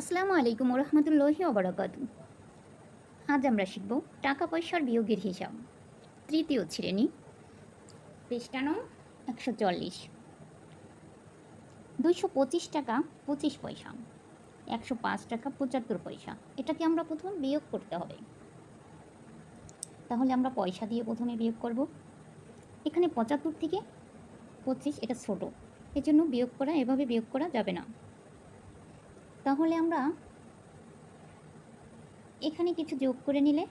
আসসালামু আলাইকুম রহমতুল্লাহি ওবরাকাত আজ আমরা শিখব টাকা পয়সার বিয়োগের হিসাব। তৃতীয় শ্রেণি, পৃষ্ঠানো একশো চল্লিশ। দুইশো পঁচিশ টাকা পঁচিশ পয়সা, একশো পাঁচ টাকা পঁচাত্তর পয়সা। এটাকে আমরা প্রথম বিয়োগ করতে হবে। তাহলে আমরা পয়সা দিয়ে প্রথমে বিয়োগ করব। এখানে পঁচাত্তর থেকে পঁচিশ, এটা ছোট। এর জন্য বিয়োগ করা, এভাবে বিয়োগ করা যাবে না। তাহলে আমরা এখানে কিছু যোগ করে নিলে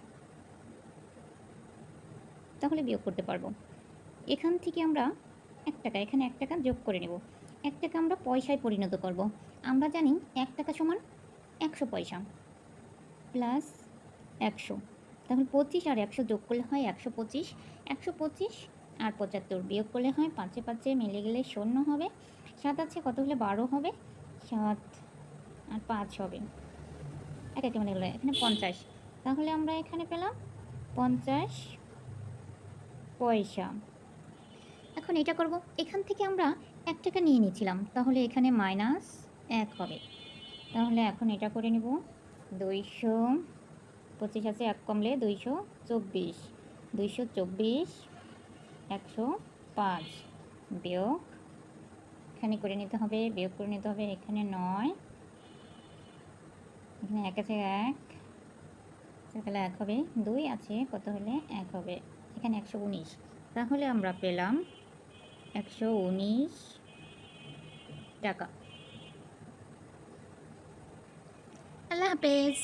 তাহলে বিয়োগ করতে পারব। এখান থেকে আমরা এক টাকা, এখানে এক টাকা যোগ করে নেব। এক টাকা আমরা পয়সায় পরিণত করব। আমরা জানি এক টাকা সমান একশো পয়সা প্লাস একশো। তাহলে পঁচিশ আর একশো যোগ করলে হয় একশো পঁচিশ। একশো পঁচিশ আর পঁচাত্তর বিয়োগ করলে হয় পাঁচে পাঁচে মিলে গেলে শূন্য হবে। সাত আছে কত হলে বারো হবে? সাত আর পাঁচ হবে। এক একে মানে এখানে পঞ্চাশ। তাহলে আমরা এখানে পেলাম পঞ্চাশ পয়সা। এখন এটা করব। এখান থেকে আমরা এক টাকা নিয়ে নিয়েছিলাম। তাহলে এখানে মাইনাস এক হবে। তাহলে এখন এটা করে নেব। দুইশো পঁচিশ আছে, এক কমলে দুইশো চব্বিশ। দুইশো চব্বিশ, একশো পাঁচ। বিয়োগ এখানে করে নিতে হবে, বিয়োগ করে নিতে হবে এখানে নয়। এখানে এক আছে এক। তাহলে এক হবে। দুই আছে, কত হলে এক হবে? এখানে একশো উনিশ। তাহলে আমরা পেলাম একশো উনিশ টাকা। আল্লাহ হাফেজ।